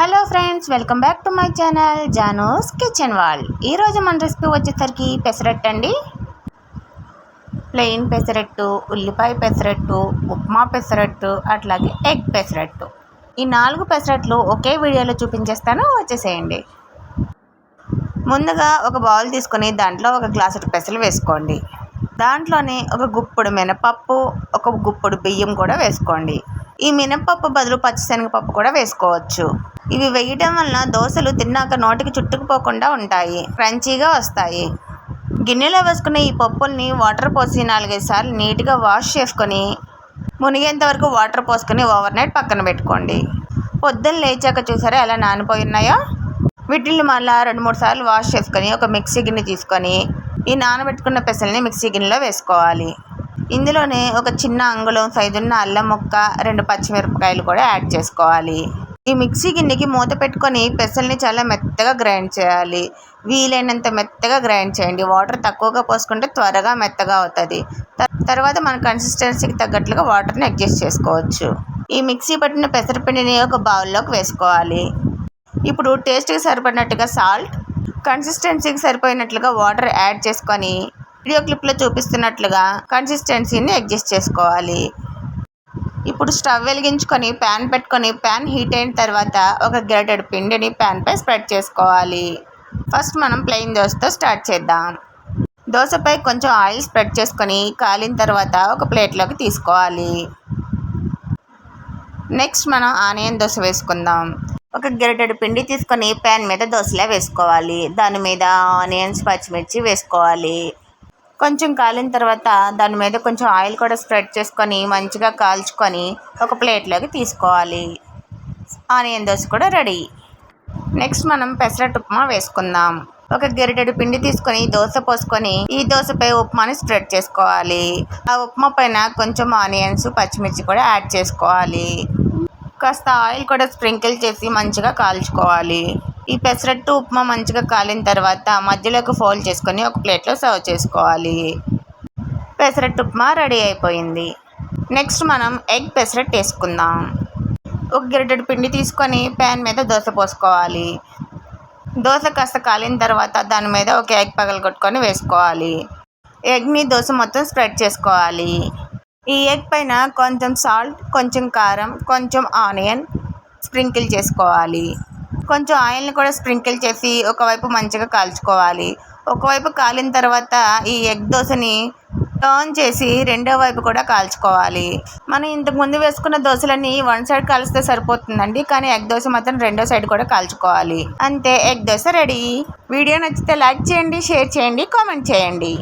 Hello friends welcome back to my channel Jaanos kitchen wall. ఈరోజు మన recipe వచ్చేసరికి పెసరట్టు అండి. ప్లెయిన్ పెసరట్టు ఉల్లిపాయ పెసరట్టు ఉప్మా పెసరట్టు అట్లాగే ఎగ్ పెసరట్టు. ఈ నాలుగు పెసరట్లు ఒకే వీడియోలో చూపించేస్తాను వచ్చేసేయండి. ముందుగా ఒక బౌల్ తీసుకొని దాంట్లో ఒక గ్లాసు పెసలు వేసుకోండి. దాంట్లోనే ఒక గుప్పుడు మినపప్పు ఒక గుప్పుడు బియ్యం కూడా వేసుకోండి. ఈ మినపప్పు బదులు పచ్చిశనగపప్పు కూడా వేసుకోవచ్చు. ఇవి వేయటం వలన దోశలు తిన్నాక నోటికి చుట్టుకుపోకుండా ఉంటాయి. క్రంచీగా వస్తాయి. గిన్నెలో వేసుకున్న ఈ పప్పుల్ని వాటర్ పోసి నాలుగైదు సార్లు నీట్గా వాష్ చేసుకొని మునిగేంత వరకు వాటర్ పోసుకొని ఓవర్ నైట్ పక్కన పెట్టుకోండి. పొద్దున్న లేచాక చూసారా ఎలా నానిపోయి ఉన్నాయో? వీటిని మళ్ళీ రెండు మూడు సార్లు వాష్ చేసుకొని ఒక మిక్సీ గిన్నె తీసుకొని ఈ నానబెట్టుకున్న పెసల్ని మిక్సీ గిన్నెలో వేసుకోవాలి. ఇందులోనే ఒక చిన్న అంగుళం సైజున్న అల్లం ముక్క రెండు పచ్చిమిరపకాయలు కూడా యాడ్ చేసుకోవాలి. ఈ మిక్సీ గిన్నెకి మూత పెట్టుకొని పెసల్ని చాలా మెత్తగా గ్రైండ్ చేయాలి. వీలైనంత మెత్తగా గ్రైండ్ చేయండి. వాటర్ తక్కువగా పోసుకుంటే త్వరగా మెత్తగా అవుతుంది. తర్వాత మన కన్సిస్టెన్సీకి తగ్గట్లుగా వాటర్ని అడ్జస్ట్ చేసుకోవచ్చు. ఈ మిక్సీ పట్టిన పెసరపిండిని ఒక బౌల్లోకి వేసుకోవాలి. ఇప్పుడు టేస్ట్కి సరిపడినట్టుగా సాల్ట్ కన్సిస్టెన్సీకి సరిపోయినట్లుగా వాటర్ యాడ్ చేసుకొని వీడియో క్లిప్లో చూపిస్తున్నట్లుగా కన్సిస్టెన్సీని అడ్జస్ట్ చేసుకోవాలి. ఇప్పుడు స్టవ్ వెలిగించుకొని ప్యాన్ పెట్టుకొని ప్యాన్ హీట్ అయిన తర్వాత ఒక గ్రేటెడ్ పిండిని ప్యాన్పై స్ప్రెడ్ చేసుకోవాలి. ఫస్ట్ మనం ప్లెయిన్ దోశతో స్టార్ట్ చేద్దాం. దోశపై కొంచెం ఆయిల్ స్ప్రెడ్ చేసుకొని కాలిన తర్వాత ఒక ప్లేట్లోకి తీసుకోవాలి. నెక్స్ట్ మనం ఆనియన్ దోశ వేసుకుందాం. ఒక గరిటెడు పిండి తీసుకొని ప్యాన్ మీద దోశలా వేసుకోవాలి. దాని మీద ఆనియన్స్ పచ్చిమిర్చి వేసుకోవాలి. కొంచెం కాలిన తర్వాత దాని మీద కొంచెం ఆయిల్ కూడా స్ప్రెడ్ చేసుకొని మంచిగా కాల్చుకొని ఒక ప్లేట్లోకి తీసుకోవాలి. ఆనియన్ దోశ కూడా రెడీ. నెక్స్ట్ మనం పెసరట్టు ఉప్మా వేసుకుందాం. ఒక గిరిటెడు పిండి తీసుకొని దోశ పోసుకొని ఈ దోశపై ఉప్మాని స్ప్రెడ్ చేసుకోవాలి. ఆ ఉప్మా పైన కొంచెం ఆనియన్స్ పచ్చిమిర్చి కూడా యాడ్ చేసుకోవాలి. కాస్త ఆయిల్ కూడా స్ప్రింకిల్ చేసి మంచిగా కాల్చుకోవాలి. ఈ పెసరట్టు ఉప్మా మంచిగా కాలిన తర్వాత మధ్యలోకి ఫోల్డ్ చేసుకొని ఒక ప్లేట్లో సర్వ్ చేసుకోవాలి. పెసరట్టు ఉప్మా రెడీ అయిపోయింది. నెక్స్ట్ మనం ఎగ్ పెసరట్టు వేసుకుందాం. ఒక గిరిటెడు పిండి తీసుకొని ప్యాన్ మీద దోశ పోసుకోవాలి. దోశ కాస్త కాలిన తర్వాత దాని మీద ఒక ఎగ్ పగలగొట్టుకొని వేసుకోవాలి. ఎగ్ని దోశ మొత్తం స్ప్రెడ్ చేసుకోవాలి. ఈ ఎగ్ పైన కొంచెం సాల్ట్ కొంచెం కారం కొంచెం ఆనియన్ స్ప్రింకిల్ చేసుకోవాలి. కొంచెం ఆయిల్ని కూడా స్ప్రింకిల్ చేసి ఒకవైపు మంచిగా కాల్చుకోవాలి. ఒకవైపు కాలిన తర్వాత ఈ ఎగ్ దోశని టర్న్ చేసి రెండో వైపు కూడా కాల్చుకోవాలి. మనం ఇంతకుముందు వేసుకున్న దోశలన్నీ వన్ సైడ్ కాల్స్తే సరిపోతుందండి కానీ ఎగ్ దోశ మాత్రం రెండో సైడ్ కూడా కాల్చుకోవాలి. అంతే ఎగ్ దోశ రెడీ. వీడియో నచ్చితే లైక్ చేయండి షేర్ చేయండి కామెంట్ చేయండి.